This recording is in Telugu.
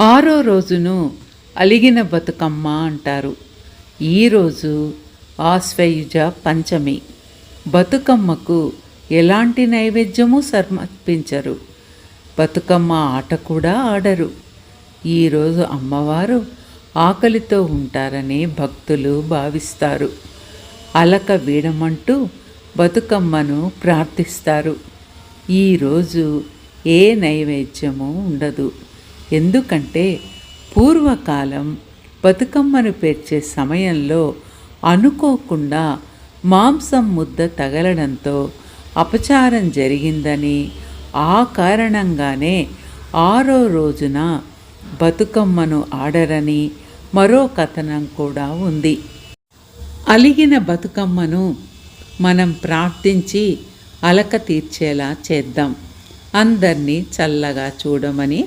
ఆరో రోజును అలిగిన బతుకమ్మ అంటారు. ఈరోజు ఆశ్వయుజ పంచమి. బతుకమ్మకు ఎలాంటి నైవేద్యము సమర్పించరు. బతుకమ్మ ఆట కూడా ఆడరు. ఈరోజు అమ్మవారు ఆకలితో ఉంటారని భక్తులు భావిస్తారు. అలక వీడమంటూ బతుకమ్మను ప్రార్థిస్తారు. ఈరోజు ఏ నైవేద్యము ఉండదు. ఎందుకంటే పూర్వకాలం బతుకమ్మను పేర్చే సమయంలో అనుకోకుండా మాంసం ముద్ద తగలడంతో అపచారం జరిగిందని ఆ కారణంగానే ఆరో రోజున బతుకమ్మను ఆడరని మరో కథనం కూడా ఉంది. అలిగిన బతుకమ్మను మనం ప్రార్థించి అలక తీర్చేలా చేద్దాం. అందరినీ చల్లగా చూడమని